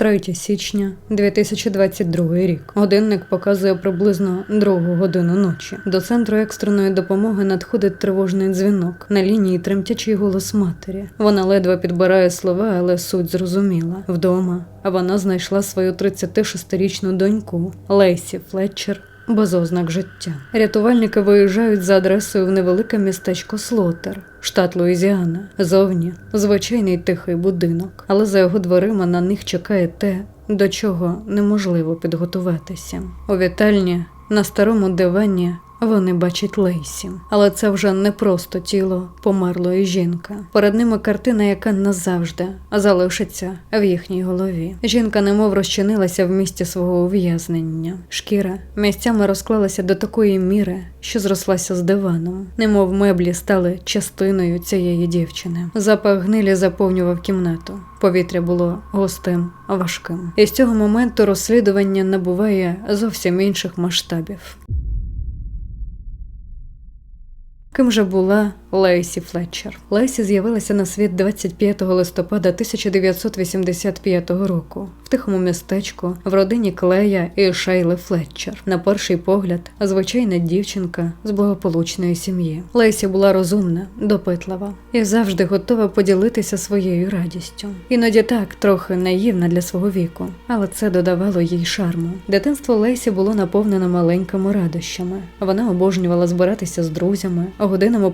3 січня 2022 рік. Годинник показує приблизно другу годину ночі. До центру екстреної допомоги надходить тривожний дзвінок. На лінії тремтячий голос матері. Вона ледве підбирає слова, але суть зрозуміла. Вдома вона знайшла свою 36-річну доньку Лейсі Флетчер. Без ознак життя. Рятувальники виїжджають за адресою в невелике містечко Слотер, штат Луїзіана. Зовні звичайний тихий будинок, але за його дверима на них чекає те, до чого неможливо підготуватися. У вітальні на старому дивані вони бачать Лейсі, але це вже не просто тіло померлої жінки. Перед ними картина, яка назавжди залишиться в їхній голові. Жінка немов розчинилася в місті свого ув'язнення. Шкіра місцями розклалася до такої міри, що зрослася з диваном, немов меблі стали частиною цієї дівчини. Запах гнилі заповнював кімнату. Повітря було густим, важким. І з цього моменту розслідування набуває зовсім інших масштабів. Ким же була Лейсі Флетчер? Лейсі з'явилася на світ 25 листопада 1985 року в тихому містечку в родині Клея і Шейли Флетчер. На перший погляд, звичайна дівчинка з благополучної сім'ї. Лейсі була розумна, допитлива і завжди готова поділитися своєю радістю. Іноді так трохи наївна для свого віку, але це додавало їй шарму. Дитинство Лейсі було наповнено маленькими радощами. Вона обожнювала збиратися з друзями годинами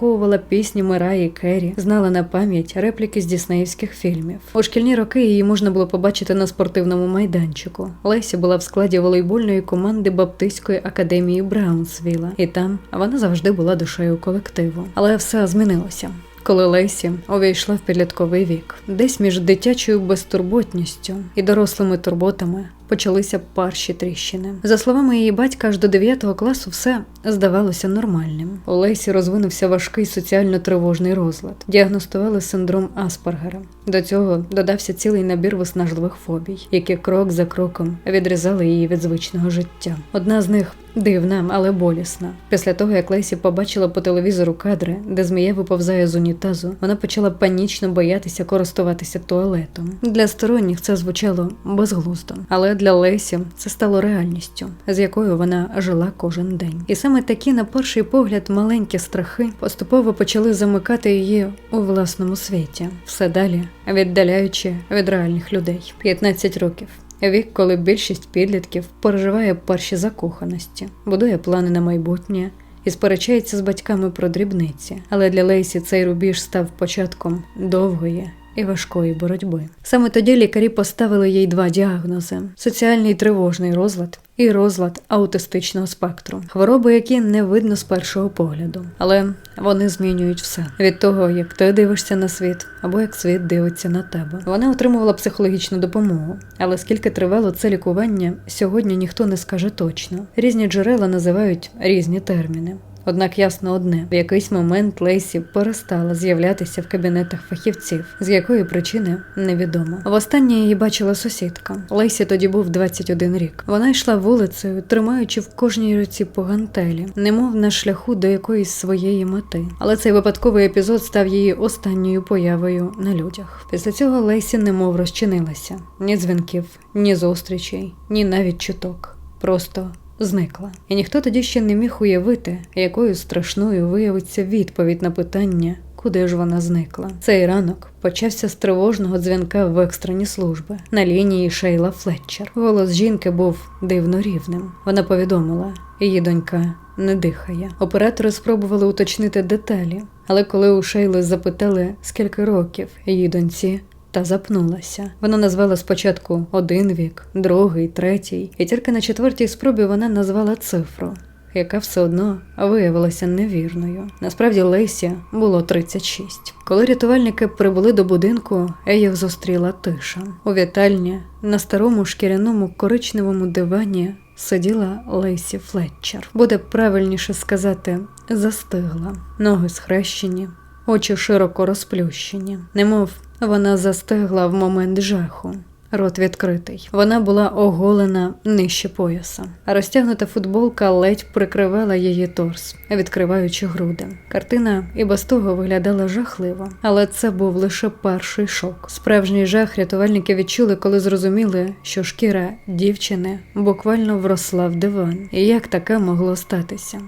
переслуховувала пісні Мираї Керрі, знала на пам'ять репліки з діснеївських фільмів. У шкільні роки її можна було побачити на спортивному майданчику. Лесі була в складі волейбольної команди Баптистської академії Браунсвіла, і там вона завжди була душею колективу. Але все змінилося. Коли Лесі увійшла в підлітковий вік, десь між дитячою безтурботністю і дорослими турботами почалися парші тріщини. За словами її батька, аж до 9 класу все здавалося нормальним. У Лесі розвинувся важкий соціально тривожний розлад. Діагностували синдром Аспергера. До цього додався цілий набір виснажливих фобій, які крок за кроком відрізали її від звичного життя. Одна з них дивна, але болісна. Після того, як Лесі побачила по телевізору кадри, де змія виповзає з унітазу, вона почала панічно боятися користуватися туалетом. Для сторонніх це звучало безглуздо, але для Лесі це стало реальністю, з якою вона жила кожен день. І саме такі, на перший погляд, маленькі страхи поступово почали замикати її у власному світі, все далі віддаляючи від реальних людей. 15 років. Вік, коли більшість підлітків переживає перші закоханості, будує плани на майбутнє і сперечається з батьками про дрібниці. Але для Лейсі цей рубіж став початком довгої і важкої боротьби. Саме тоді лікарі поставили їй два діагнози: соціальний тривожний розлад і розлад аутистичного спектру, хвороби, які не видно з першого погляду, але вони змінюють все від того, як ти дивишся на світ, або як світ дивиться на тебе. Вона отримувала психологічну допомогу, але скільки тривало це лікування, сьогодні ніхто не скаже точно. Різні джерела називають різні терміни. Однак ясно одне, в якийсь момент Лейсі перестала з'являтися в кабінетах фахівців, з якої причини невідомо. Востаннє її бачила сусідка. Лейсі тоді був 21 рік. Вона йшла вулицею, тримаючи в кожній руці по гантелі, немов на шляху до якоїсь своєї мети. Але цей випадковий епізод став її останньою появою на людях. Після цього Лейсі немов розчинилася ні дзвінків, ні зустрічей, ні навіть чуток. Просто зникла. І ніхто тоді ще не міг уявити, якою страшною виявиться відповідь на питання, куди ж вона зникла. Цей ранок почався з тривожного дзвінка в екстрені служби на лінії Шейла Флетчер. Голос жінки був дивно рівним. Вона повідомила, її донька не дихає. Оператори спробували уточнити деталі, але коли у Шейли запитали, скільки років її доньці та запнулася. Вона назвала спочатку один вік, другий, третій, і тільки на четвертій спробі вона назвала цифру. Яка все одно виявилася невірною. Насправді Лесі було 36. Коли рятувальники прибули до будинку, їх зустріла тиша. У вітальні на старому шкіряному коричневому дивані сиділа Лейсі Флетчер. Буде правильніше сказати, застигла, ноги схрещені, очі широко розплющені, немов вона застигла в момент жаху, рот відкритий. Вона була оголена нижче пояса, розтягнута футболка ледь прикривала її торс, відкриваючи груди. Картина і без того виглядала жахливо, але це був лише перший шок. Справжній жах рятувальники відчули, коли зрозуміли, що шкіра дівчини буквально вросла в диван. І як таке могло статися?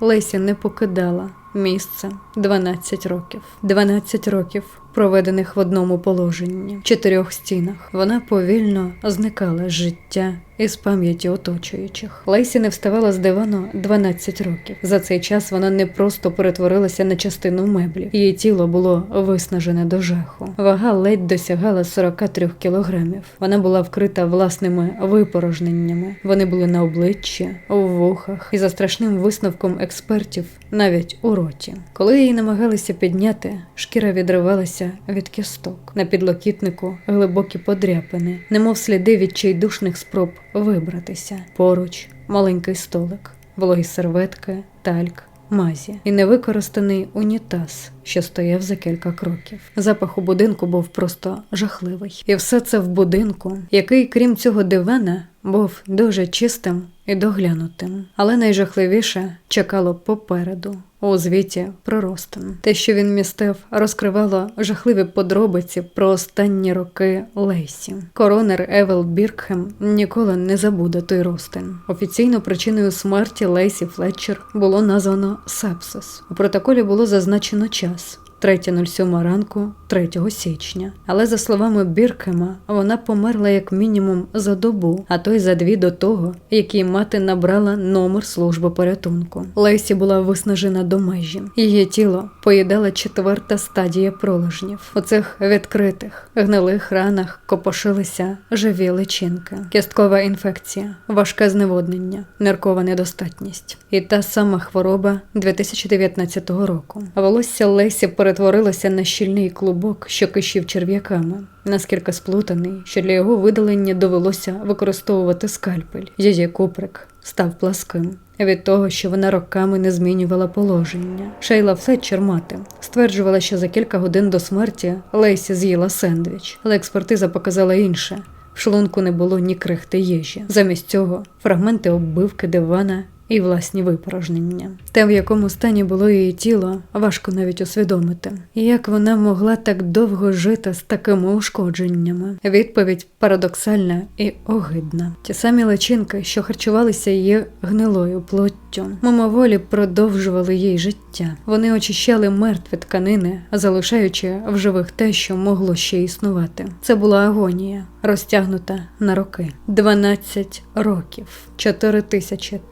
Леся не покидала місце 12 років. 12 років, проведених в одному положенні, в чотирьох стінах. Вона повільно зникала з життя і з пам'яті оточуючих. Лейсі не вставала з дивану 12 років. За цей час вона не просто перетворилася на частину меблів. Її тіло було виснажене до жаху. Вага ледь досягала 43 кілограмів. Вона була вкрита власними випорожненнями. Вони були на обличчі, у вухах і за страшним висновком експертів навіть у роті. Коли її намагалися підняти, шкіра відривалася від кісток. На підлокітнику глибокі подряпини, немов сліди відчайдушних спроб вибратися. Поруч маленький столик, вологі серветки, тальк. Мазі і невикористаний унітаз, що стояв за кілька кроків. Запах у будинку був просто жахливий, і все це в будинку, який, крім цього дивана, був дуже чистим і доглянутим. Але найжахливіше чекало попереду. У звіті про Ростен. Те, що він містив, розкривало жахливі подробиці про останні роки Лейсі. Коронер Евел Біркхем ніколи не забуде той Ростен. Офіційно причиною смерті Лейсі Флетчер було названо сепсис. У протоколі було зазначено час. 3.07 ранку 3 січня. Але за словами Біркема, вона померла як мінімум за добу, а то й за дві до того, якій мати набрала номер служби порятунку. Лесі була виснажена до межі. Її тіло поїдала четверта стадія проложнів. У цих відкритих гнилих ранах копошилися живі личинки, кісткова інфекція, важке зневоднення, ниркова недостатність і та сама хвороба 2019 року. Волосся Лесі перетворилося на щільний клубок, що кишів черв'яками, наскільки сплутаний, що для його видалення довелося використовувати скальпель. Її куприк став пласким. Від того, що вона роками не змінювала положення. Шейла Флетчер мати стверджувала, що за кілька годин до смерті Лейсі з'їла сендвіч, але експертиза показала інше. В шлунку не було ні крихти їжі. Замість цього фрагменти оббивки дивана і власні випорожнення. Те, в якому стані було її тіло, важко навіть усвідомити. Як вона могла так довго жити з такими ушкодженнями? Відповідь парадоксальна і огидна. Ті самі личинки, що харчувалися її гнилою плоттю, мимоволі продовжували їй життя. Вони очищали мертві тканини, залишаючи в живих те, що могло ще існувати. Це була агонія, розтягнута на роки. 12 років,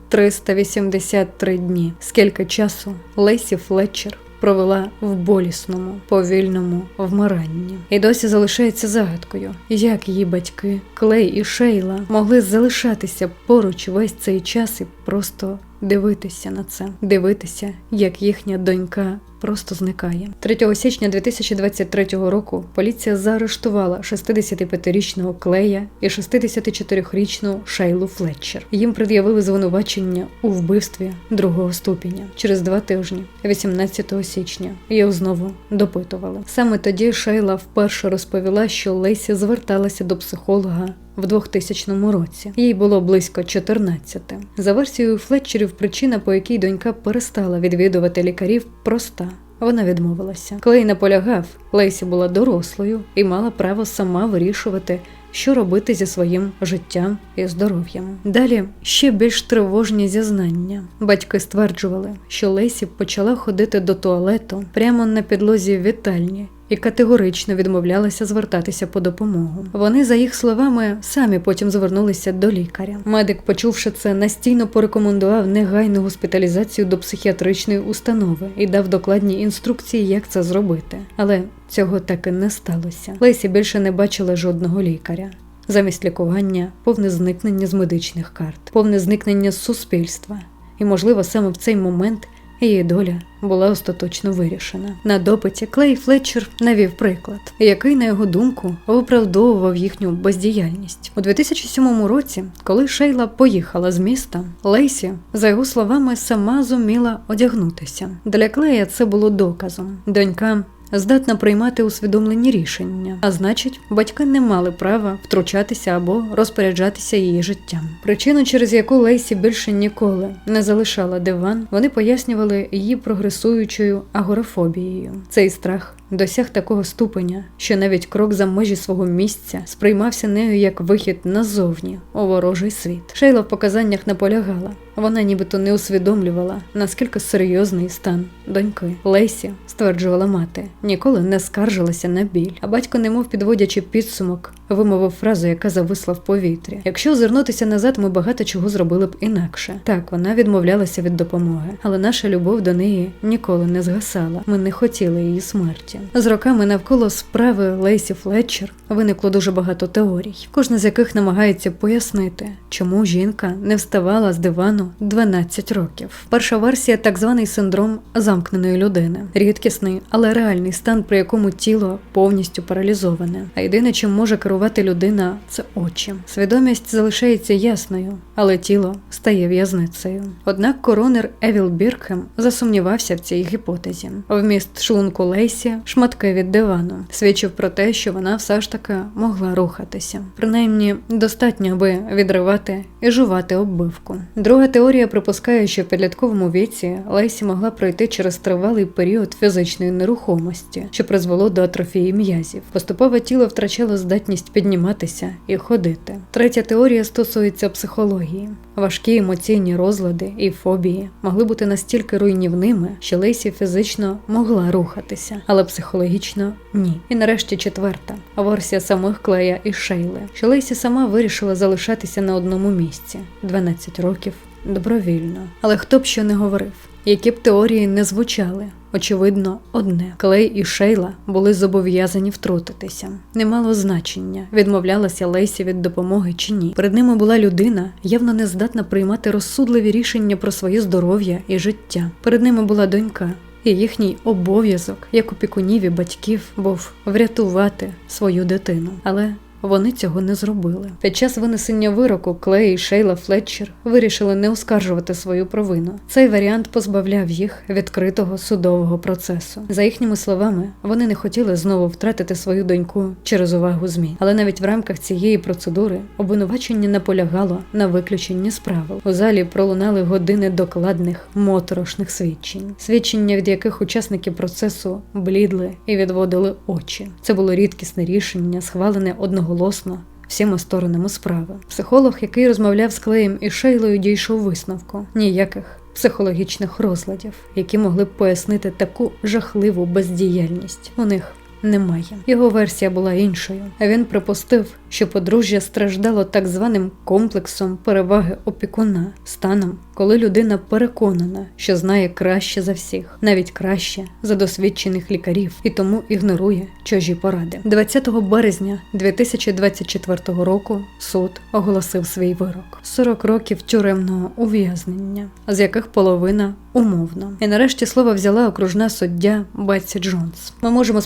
4383 дні. Скільки часу Лесі Флетчер провела в болісному, повільному вмиранні. І досі залишається загадкою, як її батьки, Клей і Шейла могли залишатися поруч весь цей час і просто дивитися на це, дивитися, як їхня донька просто зникає. 3 січня 2023 року поліція заарештувала 65-річного Клея і 64-річну Шейлу Флетчер. Їм пред'явили звинувачення у вбивстві другого ступеня. Через два тижні, 18 січня, їх знову допитували. Саме тоді Шейла вперше розповіла, що Лесі зверталася до психолога. В 2000 році їй було близько 14. За версією Флетчерів, причина, по якій донька перестала відвідувати лікарів, проста. Вона відмовилася. Клей наполягав, Лейсі була дорослою і мала право сама вирішувати, що робити зі своїм життям і здоров'ям. Далі ще більш тривожні зізнання. Батьки стверджували, що Лейсі почала ходити до туалету прямо на підлозі вітальні і категорично відмовлялася звертатися по допомогу. Вони, за їх словами, самі потім звернулися до лікаря. Медик, почувши це, настійно порекомендував негайну госпіталізацію до психіатричної установи і дав докладні інструкції, як це зробити. Але цього так і не сталося. Лесі більше не бачила жодного лікаря. Замість лікування повне зникнення з медичних карт, повне зникнення з суспільства. І, можливо, саме в цей момент її доля була остаточно вирішена. На допиті Клей Флетчер навів приклад, який, на його думку, виправдовував їхню бездіяльність у 2007 році, коли Шейла поїхала з міста. Лейсі, за його словами, сама зуміла одягнутися. Для Клея це було доказом. Донька здатна приймати усвідомлені рішення, а значить, батьки не мали права втручатися або розпоряджатися її життям. Причину, через яку Лейсі більше ніколи не залишала диван, вони пояснювали її прогресуючою агорафобією. Цей страх досяг такого ступеня, що навіть крок за межі свого місця сприймався нею як вихід назовні у ворожий світ. Шейла в показаннях наполягала. Вона нібито не усвідомлювала, наскільки серйозний стан доньки. Лесі, стверджувала мати, ніколи не скаржилася на біль, а батько, немов підводячи підсумок, вимовив фразу, яка зависла в повітрі. Якщо озирнутися назад, ми багато чого зробили б інакше. Так, вона відмовлялася від допомоги, але наша любов до неї ніколи не згасала. Ми не хотіли її смерті. З роками навколо справи Лейсі Флетчер виникло дуже багато теорій, кожна з яких намагається пояснити, чому жінка не вставала з дивану 12 років. Перша версія так званий синдром замкненої людини, рідкісний, але реальний стан, при якому тіло повністю паралізоване. А єдине, чим може керувати людина, це очі. Свідомість залишається ясною, але тіло стає в'язницею. Однак коронер Евіл Біркхем засумнівався в цій гіпотезі. Вміст шлунку Лейсі, шматки від дивану, свідчив про те, що вона все ж таки могла рухатися. Принаймні, достатньо, аби відривати і жувати оббивку. Друга теорія припускає, що в підлітковому віці Лейсі могла пройти через тривалий період фізичної нерухомості, що призвело до атрофії м'язів. Поступово тіло втрачало здатність підніматися і ходити. Третя теорія стосується психології. Важкі емоційні розлади і фобії могли бути настільки руйнівними, що Лейсі фізично могла рухатися, але психологічно ні. І нарешті четверта версія самих Клея і Шейли, що Лейсі сама вирішила залишатися на одному місці 12 років добровільно. Але хто б що не говорив, які б теорії не звучали. Очевидно, одне Клей і Шейла були зобов'язані втрутитися. Не мало значення, відмовлялася Лейсі від допомоги чи ні. Перед ними була людина, явно не здатна приймати розсудливі рішення про своє здоров'я і життя. Перед ними була донька, і їхній обов'язок, як опікунів і батьків, був врятувати свою дитину. Але вони цього не зробили. Під час винесення вироку Клей і Шейла Флетчер вирішили не оскаржувати свою провину. Цей варіант позбавляв їх відкритого судового процесу. За їхніми словами, вони не хотіли знову втратити свою доньку через увагу змі. Але навіть в рамках цієї процедури обвинувачення наполягало на виключенні з правил. У залі пролунали години докладних моторошних свідчень, свідчення, від яких учасники процесу блідли і відводили очі. Це було рідкісне рішення, схвалене одного одноголосно всіма сторонами справи. Психолог, який розмовляв з Клеєм і Шейлою, дійшов висновку ніяких психологічних розладів, які могли б пояснити таку жахливу бездіяльність. У них немає. Його версія була іншою. Він припустив, що подружжя страждало так званим комплексом переваги опікуна, станом, коли людина переконана, що знає краще за всіх, навіть краще за досвідчених лікарів, і тому ігнорує чужі поради. 20 березня 2024 року суд оголосив свій вирок: 40 років тюремного ув'язнення, з яких половина умовно. І нарешті слово взяла окружна суддя Бетсі Джонс. Ми можемо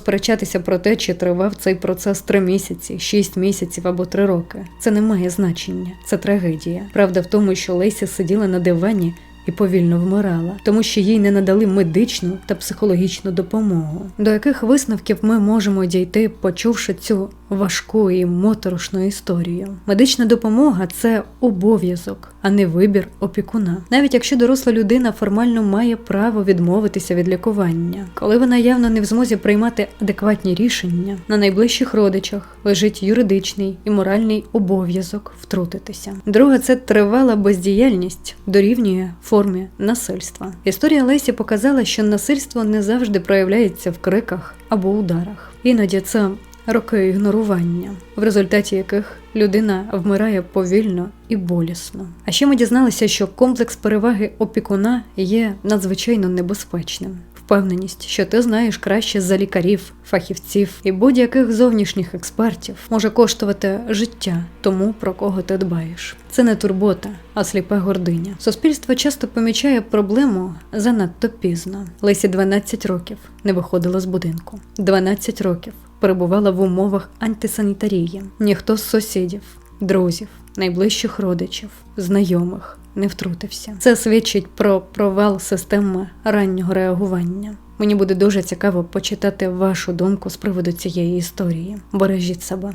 сперечатися про те, чи тривав цей процес 3 місяці, 6 місяців або 3 роки. Це не має значення, це трагедія. Правда в тому, що Лесі сиділа на дивані. І повільно вмирала, тому що їй не надали медичну та психологічну допомогу. До яких висновків ми можемо дійти, почувши цю важку і моторошну історію? Медична допомога це обов'язок, а не вибір опікуна. Навіть якщо доросла людина формально має право відмовитися від лікування, коли вона явно не в змозі приймати адекватні рішення, на найближчих родичах лежить юридичний і моральний обов'язок втрутитися. Друге, це тривала бездіяльність дорівнює формі насильства. Історія Лесі показала, що насильство не завжди проявляється в криках або ударах. Іноді це роки ігнорування, в результаті яких людина вмирає повільно і болісно. А ще ми дізналися, що комплекс переваги опікуна є надзвичайно небезпечним. Впевненість, що ти знаєш краще за лікарів, фахівців і будь-яких зовнішніх експертів може коштувати життя тому, про кого ти дбаєш. Це не турбота, а сліпа гординя. Суспільство часто помічає проблему занадто пізно. Лесі 12 років не виходила з будинку. 12 років перебувала в умовах антисанітарії. Ніхто з сусідів, друзів, найближчих родичів, знайомих не втрутився. Це свідчить про провал системи раннього реагування. Мені буде дуже цікаво почитати вашу думку з приводу цієї історії. Бережіть себе.